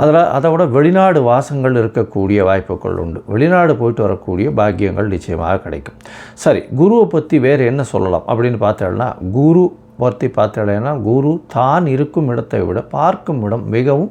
அதில் அதை விட வெளிநாடு வாசங்கள் இருக்கக்கூடிய வாய்ப்புகள் உண்டு. வெளிநாடு போயிட்டு வரக்கூடிய பாக்கியங்கள் நிச்சயமாக கிடைக்கும். சரி குருவை பற்றி வேறு என்ன சொல்லலாம் அப்படின்னு பார்த்தோம்னா குரு பற்றி பார்த்தோம்னா குரு தான் இருக்கும் இடத்தை விட பார்க்கும் இடம் மிகவும்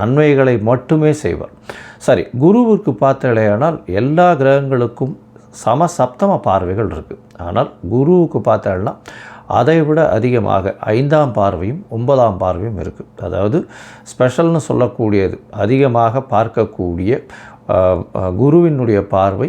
நன்மைகளை மட்டுமே செய்வார். சரி குருவுக்கு பார்த்தலையானால் எல்லா கிரகங்களுக்கும் சம சப்தம பார்வைகள் இருக்குது ஆனால் குருவுக்கு பார்த்தோம்னா அதை விட அதிகமாக ஐந்தாம் பார்வையும் ஒன்பதாம் பார்வையும் இருக்குது அதாவது ஸ்பெஷல்னு சொல்லக்கூடியது அதிகமாக பார்க்கக்கூடிய குருவினுடைய பார்வை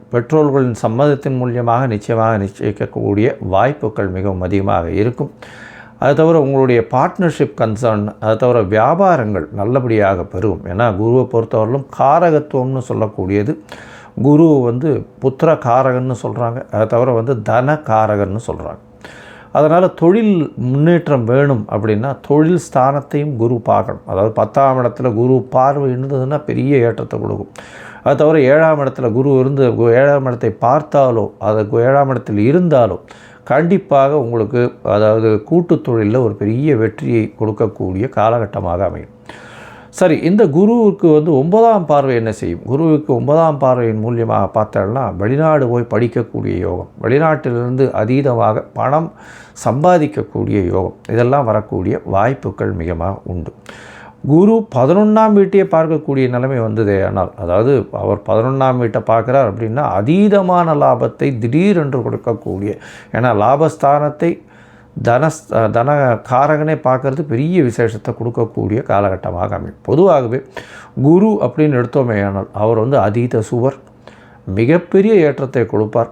பெற்றோர்களின் சம்மதத்தின் மூலியமாக நிச்சயமாக நிச்சயிக்கக்கூடிய வாய்ப்புகள் மிகவும் அதிகமாக இருக்கும். அது தவிர உங்களுடைய பார்ட்னர்ஷிப் கன்சர்ன் அது தவிர வியாபாரங்கள் நல்லபடியாக பெருகும். ஏன்னா குருவை பொறுத்தவரையிலும் காரகத்துவம்னு சொல்லக்கூடியது. குரு வந்து புத்திர காரகன்னு சொல்கிறாங்க அது தவிர வந்து தன காரகன்னு சொல்கிறாங்க அதனால் தொழில் முன்னேற்றம் வேணும் அப்படின்னா தொழில் ஸ்தானத்தையும் குரு பார்க்கணும். அதாவது பத்தாம் இடத்துல குரு பார்வை இருந்ததுன்னா பெரிய ஏற்றத்தை கொடுக்கும். அது தவிர ஏழாம் இடத்துல குரு இருந்து ஏழாம் இடத்தை பார்த்தாலோ அது கு- ஏழாம் இடத்தில் இருந்தாலோ கண்டிப்பாக உங்களுக்கு அதாவது கூட்டு தொழிலில் ஒரு பெரிய வெற்றியை கொடுக்கக்கூடிய காலகட்டமாக அமையும். சரி இந்த குருவுக்கு வந்து ஒன்பதாம் பார்வை என்ன செய்யும்? குருவுக்கு ஒன்பதாம் பார்வையின் மூலியமாக பார்த்தோம்னா வெளிநாடு போய் படிக்கக்கூடிய யோகம் வெளிநாட்டிலிருந்து அதீதமாக பணம் சம்பாதிக்கக்கூடிய யோகம் இதெல்லாம் வரக்கூடிய வாய்ப்புகள் மிகமாக உண்டு. குரு பதினொன்றாம் வீட்டையே பார்க்கக்கூடிய நிலைமை வந்ததே ஆனால் அதாவது அவர் பதினொன்றாம் வீட்டை பார்க்குறார் அப்படின்னா அதீதமான லாபத்தை திடீரென்று கொடுக்கக்கூடிய ஏன்னா லாபஸ்தானத்தை தன தன காரகனே பார்க்கறது பெரிய விசேஷத்தை கொடுக்கக்கூடிய காலகட்டமாக அமையும். பொதுவாகவே குரு அப்படின்னு எடுத்தோமே ஆனால் அவர் வந்து அதீத சுவர் மிகப்பெரிய ஏற்றத்தை கொடுப்பார்.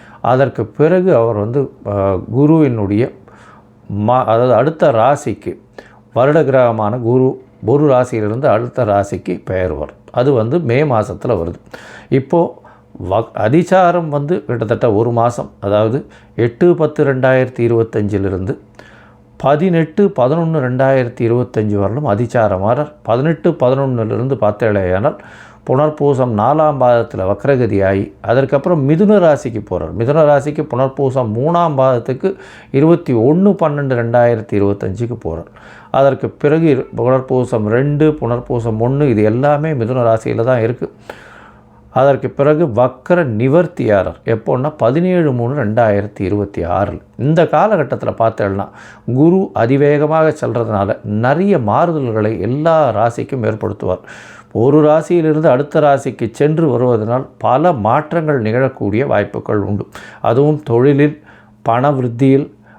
அதற்கு பிறகு அவர் வந்து குருவினுடைய மா அதாவது அடுத்த ராசிக்கு வருட கிரகமான குரு ஒரு ராசியிலிருந்து அடுத்த ராசிக்கு பெயர் வரும் அது வந்து மே மாதத்தில் வருது. இப்போது வ அதிசாரம் வந்து கிட்டத்தட்ட ஒரு மாதம் அதாவது எட்டு பத்து ரெண்டாயிரத்தி இருபத்தஞ்சிலிருந்து பதினெட்டு பதினொன்று ரெண்டாயிரத்தி இருபத்தஞ்சி வரலும் அதிசாரமாறார் பதினெட்டு பதினொன்றுலேருந்து பார்த்தேலேயானால் புனர்பூசம் நாலாம் பாதத்தில் வக்ரகதி ஆகி அதற்கப்புறம் மிதுன ராசிக்கு போகிறார் மிதுன ராசிக்கு புனர்பூசம் மூணாம் பாதத்துக்கு இருபத்தி ஒன்று பன்னெண்டு ரெண்டாயிரத்தி இருபத்தஞ்சுக்கு போகிறார் அதற்கு பிறகு புனர்பூசம் ரெண்டு புனர்பூசம் ஒன்று இது எல்லாமே மிதுன ராசியில் தான் இருக்குது அதற்கு பிறகு வக்கர நிவர்த்தியாரர். எப்போன்னா பதினேழு மூணு ரெண்டாயிரத்தி இருபத்தி ஆறில். இந்த காலகட்டத்தில் பார்த்தேன்னா குரு அதிவேகமாக செல்கிறதுனால நிறைய மாறுதல்களை எல்லா ராசிக்கும் ஏற்படுத்துவார். ஒரு ராசியிலிருந்து அடுத்த ராசிக்கு சென்று வருவதனால் பல மாற்றங்கள் நிகழக்கூடிய வாய்ப்புகள் உண்டு. அதுவும் தொழிலில் பண விருத்தியில்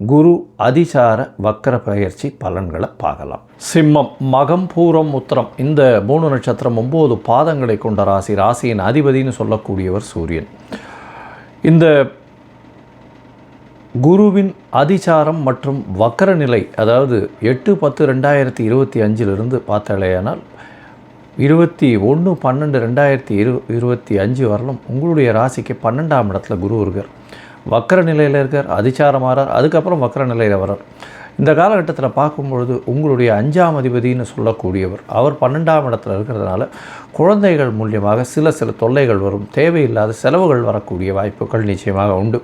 குரு அதிசார வக்கர பயிற்சி பலன்களை பார்க்கலாம். சிம்மம் மகம் பூரம் உத்திரம் இந்த மூணு நட்சத்திரம் ஒம்பது பாதங்களை கொண்ட ராசி ராசியின் அதிபதின்னு சொல்லக்கூடியவர் சூரியன். இந்த குருவின் அதிசாரம் மற்றும் வக்கர நிலை அதாவது எட்டு பத்து ரெண்டாயிரத்தி இருபத்தி அஞ்சிலிருந்து பார்த்தாலேயானால் இருபத்தி ஒன்று பன்னெண்டு ரெண்டாயிரத்தி இரு இருபத்தி அஞ்சு வரலும் உங்களுடைய ராசிக்கு பன்னெண்டாம் இடத்துல குரு இருக்கார் வக்கர நிலையில் இருக்கார் அதிசாரம் ஆறார் அதுக்கப்புறம் வக்கர நிலையில் வரார் இந்த காலகட்டத்தில் பார்க்கும்பொழுது உங்களுடைய அஞ்சாம் அதிபதினு சொல்லக்கூடியவர் அவர் பன்னெண்டாம் இடத்துல இருக்கிறதுனால குழந்தைகள் மூலியமாக சில சில தொல்லைகள் வரும் தேவையில்லாத செலவுகள் வரக்கூடிய வாய்ப்புகள் நிச்சயமாக உண்டு.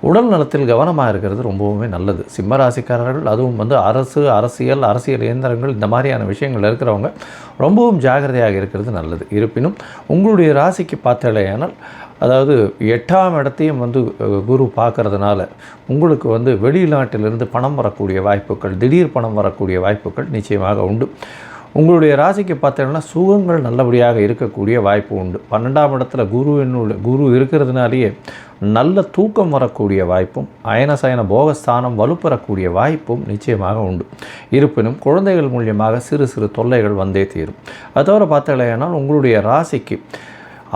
உடல் நலத்தில் கவனமாக இருக்கிறது ரொம்பவுமே நல்லது. சிம்மராசிக்காரர்கள் அதுவும் வந்து அரசு அரசியல் அரசியல் இயந்திரங்கள் இந்த மாதிரியான விஷயங்கள் இருக்கிறவங்க ரொம்பவும் ஜாகிரதையாக இருக்கிறது நல்லது. இருப்பினும் உங்களுடைய ராசிக்கு பார்த்தலையானால் அதாவது எட்டாம் இடத்தையும் வந்து குரு பார்க்கறதுனால உங்களுக்கு வந்து வெளிநாட்டிலிருந்து பணம் வரக்கூடிய வாய்ப்புகள் திடீர் பணம் வரக்கூடிய வாய்ப்புகள் நிச்சயமாக உண்டு. உங்களுடைய ராசிக்கு பார்த்தீங்கன்னா சுகங்கள் நல்லபடியாக இருக்கக்கூடிய வாய்ப்பு உண்டு. பன்னெண்டாம் இடத்துல குருவினுடைய குரு இருக்கிறதுனாலேயே நல்ல தூக்கம் வரக்கூடிய வாய்ப்பும் அயனசயன போகஸ்தானம் வலுப்பெறக்கூடிய வாய்ப்பும் நிச்சயமாக உண்டு. இருப்பினும் குழந்தைகள் மூலியமாக சிறு சிறு தொல்லைகள் வந்தே தீரும். அது பார்த்தீங்கன்னா உங்களுடைய ராசிக்கு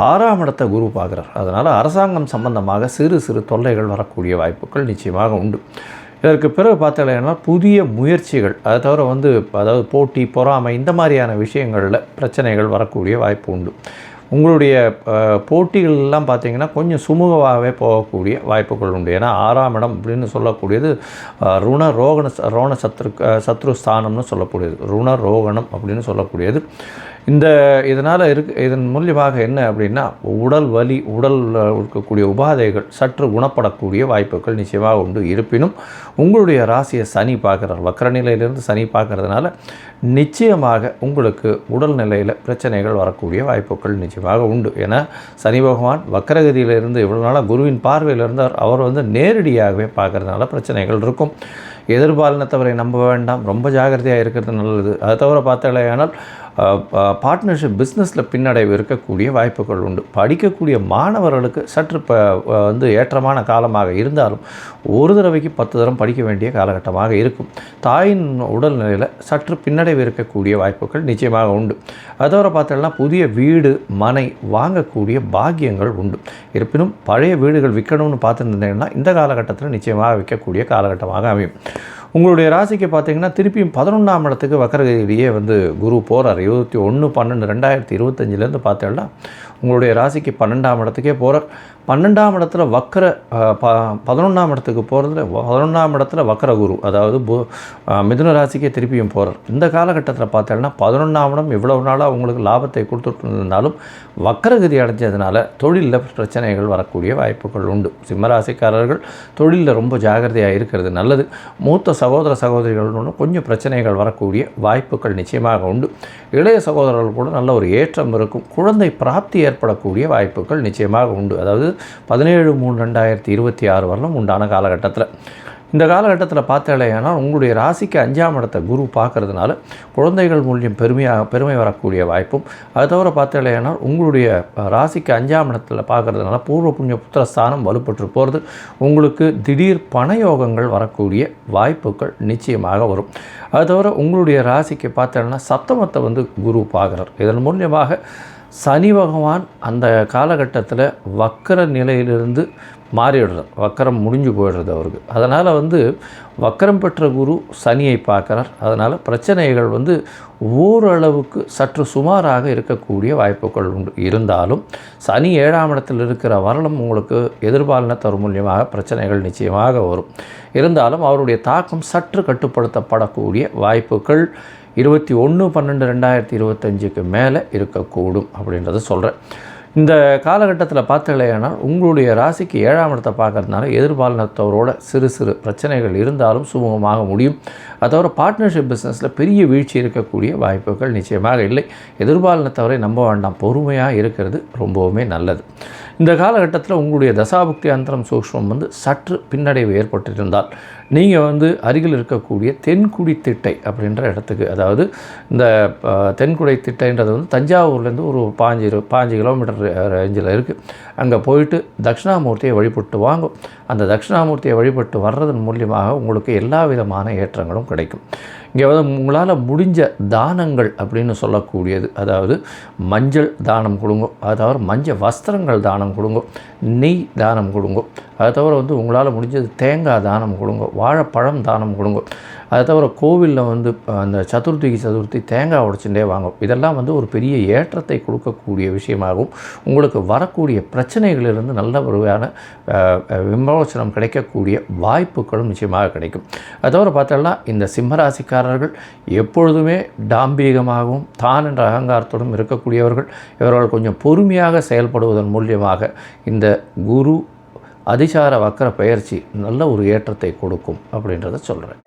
ஆறாம் இடத்தை குரு பார்க்குறார். அதனால் அரசாங்கம் சம்பந்தமாக சிறு சிறு தொல்லைகள் வரக்கூடிய வாய்ப்புகள் நிச்சயமாக உண்டு. இதற்கு பிறகு பார்த்தீங்கன்னா புதிய முயற்சிகள் அதை தவிர வந்து அதாவது போட்டி பொறாமை இந்த மாதிரியான விஷயங்களில் பிரச்சனைகள் வரக்கூடிய வாய்ப்பு உண்டு. உங்களுடைய போட்டிகள்லாம் பார்த்தீங்கன்னா கொஞ்சம் சுமூகமாகவே போகக்கூடிய வாய்ப்புகள் உண்டு. ஏன்னா ஆறாம் இடம் அப்படின்னு சொல்லக்கூடியது ருண ரோகண ரோண சத்ரு சத்ரு ஸ்தானம்னு சொல்லக்கூடியது. ருண ரோகணம் அப்படின்னு சொல்லக்கூடியது. இந்த இதனால் இருக்கு இதன் மூலியமாக என்ன அப்படின்னா உடல் வலி உடல் இருக்கக்கூடிய உபாதைகள் சற்று குணப்படக்கூடிய வாய்ப்புகள் நிச்சயமாக உண்டு. இருப்பினும் உங்களுடைய ராசியை சனி பார்க்குறார். வக்கரநிலையிலிருந்து சனி பார்க்கறதுனால நிச்சயமாக உங்களுக்கு உடல் நிலையில் பிரச்சனைகள் வரக்கூடிய வாய்ப்புகள் நிச்சயமாக உண்டு. ஏன்னா சனி பகவான் வக்கரகதியிலிருந்து இவ்வளோ நாளாக குருவின் பார்வையில் இருந்தார். அவர் வந்து நேரடியாகவே பார்க்கறதுனால பிரச்சனைகள் இருக்கும். எதிர்பாலினத்தவரை நம்ப வேண்டாம். ரொம்ப ஜாகிரதையாக இருக்கிறது நல்லது. அதை தவிர பார்த்தாலேயானால் பார்ட்னர்ஷிப் பிஸ்னஸில் பின்னடைவு இருக்கக்கூடிய வாய்ப்புகள் உண்டு. படிக்கக்கூடிய மாணவர்களுக்கு சற்று இப்போ வந்து ஏற்றமான காலமாக இருந்தாலும் ஒரு தடவைக்கு பத்து தரம் படிக்க வேண்டிய காலகட்டமாக இருக்கும். தாயின் உடல்நிலையில் சற்று பின்னடைவு இருக்கக்கூடிய வாய்ப்புகள் நிச்சயமாக உண்டு. அதோட தவிர பார்த்தோம்னா புதிய வீடு மனை வாங்கக்கூடிய பாக்கியங்கள் உண்டு. இருப்பினும் பழைய வீடுகள் விற்கணும்னு பார்த்துருந்தீங்கன்னா இந்த காலகட்டத்தில் நிச்சயமாக விற்கக்கூடிய காலகட்டமாக அமையும். உங்களுடைய ராசிக்கு பார்த்தீங்கன்னா திருப்பியும் பதினொன்றாம் இடத்துக்கு வக்கரகதியிலேயே வந்து குரு போகிறார் இருபத்தி ஒன்று பன்னெண்டு ரெண்டாயிரத்தி இருபத்தஞ்சிலேருந்து பார்த்தோம்னா உங்களுடைய ராசிக்கு பன்னெண்டாம் இடத்துக்கே போகிறார் பன்னெண்டாம் இடத்துல வக்கர ப பதினொன்றாம் இடத்துக்கு போகிறதுல பதினொன்றாம் இடத்துல வக்கர குரு அதாவது பு மிதுன ராசிக்கே திருப்பியும் போகிறார் இந்த காலகட்டத்தில் பார்த்தோன்னா பதினொன்றாம் இடம் இவ்வளவு நாளாக உங்களுக்கு லாபத்தை கொடுத்துட்டு வக்கரகதி அடைஞ்சதுனால தொழிலில் பிரச்சனைகள் வரக்கூடிய வாய்ப்புகள் உண்டு. சிம்மராசிக்காரர்கள் தொழிலில் ரொம்ப ஜாகிரதையாக இருக்கிறது நல்லது. மூத்த சகோதர சகோதரிகள் கொஞ்சம் பிரச்சனைகள் வரக்கூடிய வாய்ப்புகள் நிச்சயமாக உண்டு. இளைய சகோதரர்கள் கூட நல்ல ஒரு ஏற்றம் இருக்கும். குழந்தை பிராப்தி ஏற்படக்கூடிய வாய்ப்புகள் நிச்சயமாக உண்டு. அதாவது பதினேழு மூணு ரெண்டாயிரத்தி இருபத்தி ஆறு வரலும் உண்டான காலகட்டத்தில். இந்த காலகட்டத்தில் பார்த்தாலேயானால் உங்களுடைய ராசிக்கு அஞ்சாம் இடத்தை குரு பார்க்கறதுனால குழந்தைகள் மூலியம் பெருமையாக பெருமை வரக்கூடிய வாய்ப்பும் அது தவிர பார்த்தாலேயானால் உங்களுடைய ராசிக்கு அஞ்சாம் இடத்துல பார்க்கறதுனால பூர்வ புண்ணிய புத்திரஸ்தானம் வலுப்பட்டு போகிறது உங்களுக்கு திடீர் பணயோகங்கள் வரக்கூடிய வாய்ப்புகள் நிச்சயமாக வரும். அது தவிர உங்களுடைய ராசிக்கு பார்த்தோன்னா சப்தமத்தை வந்து குரு பார்க்குறார். இதன் மூலியமாக சனி பகவான் அந்த காலகட்டத்தில் வக்கர நிலையிலிருந்து மாறிடுறார். வக்கரம் முடிஞ்சு போயிடுறது அவருக்கு. அதனால் வந்து வக்கரம் பெற்ற குரு சனியை பார்க்குறார். அதனால் பிரச்சனைகள் வந்து ஓரளவுக்கு சற்று சுமாராக இருக்கக்கூடிய வாய்ப்புகள் உண்டு. இருந்தாலும் சனி ஏழாம் இடத்தில் இருக்கிற வரலும் உங்களுக்கு எதிர்பாலின மூலியமாக பிரச்சனைகள் நிச்சயமாக வரும். இருந்தாலும் அவருடைய தாக்கம் சற்று கட்டுப்படுத்தப்படக்கூடிய வாய்ப்புகள் இருபத்தி ஒன்று பன்னெண்டு ரெண்டாயிரத்தி இருபத்தஞ்சுக்கு மேலே இருக்கக்கூடும் அப்படின்றத சொல்கிறேன் இந்த காலகட்டத்தில் பார்த்துக்கலையானால் உங்களுடைய ராசிக்கு ஏழாம் இடத்தை பார்க்கறதுனால எதிர்பாலினத்தவரோட சிறு சிறு பிரச்சனைகள் இருந்தாலும் சுமூகமாக முடியும். அதோட பார்ட்னர்ஷிப் பிஸ்னஸில் பெரிய வீழ்ச்சி இருக்கக்கூடிய வாய்ப்புகள் நிச்சயமாக இல்லை. எதிர்பாலினத்தவரை நம்ப வேண்டாம். பொறுமையாக இருக்கிறது ரொம்பவுமே நல்லது. இந்த காலகட்டத்தில் உங்களுடைய தசாபுக்தி அந்தரம் சூக்ஷ்மம் வந்து சற்று பின்னடைவு ஏற்பட்டிருந்தால் நீங்கள் வந்து அருகில் இருக்கக்கூடிய தென்குடி திட்டை அப்படின்ற இடத்துக்கு அதாவது இந்த தென்குடை திட்டைன்றது வந்து தஞ்சாவூர்லேருந்து ஒரு பாஞ்சு பாஞ்சு கிலோமீட்டர் ரேஞ்சில் இருக்குது அங்கே போயிட்டு தட்சிணாமூர்த்தியை வழிபட்டு வாங்கும் அந்த தட்சிணாமூர்த்தியை வழிபட்டு வர்றதன் மூலியமாக உங்களுக்கு எல்லா விதமான ஏற்றங்களும் கிடைக்கும். இங்கே வந்து உங்களால் முடிஞ்ச தானங்கள் அப்படின்னு சொல்லக்கூடியது அதாவது மஞ்சள் தானம் கொடுங்க அதாவது மஞ்சள் வஸ்திரங்கள் தானம் கொடுங்க நெய் தானம் கொடுங்க. அதை தவிர வந்து உங்களால் முடிஞ்சது தேங்காய் தானம் கொடுங்க வாழைப்பழம் தானம் கொடுங்க. அதை தவிர கோவிலில் வந்து அந்த சதுர்த்திக்கு சதுர்த்தி தேங்காய் உடைச்சுட்டே வாங்க. இதெல்லாம் வந்து ஒரு பெரிய ஏற்றத்தை கொடுக்கக்கூடிய விஷயமாகவும் உங்களுக்கு வரக்கூடிய பிரச்சனைகளிலிருந்து நல்ல ஒருவான விமோசனம் கிடைக்கக்கூடிய வாய்ப்புகளும் நிச்சயமாக கிடைக்கும். அது தவிர பார்த்தோம்னா இந்த சிம்மராசிக்காரர்கள் எப்பொழுதுமே டாம்பீகமாகவும் தான் என்ற அகங்காரத்தோடும் இருக்கக்கூடியவர்கள். இவர்கள் கொஞ்சம் பொறுமையாக செயல்படுவதன் மூலியமாக இந்த குரு அதிசார வக்கர பயிற்சி நல்ல ஒரு ஏற்றத்தை கொடுக்கும் அப்படின்றத சொல்கிறேன்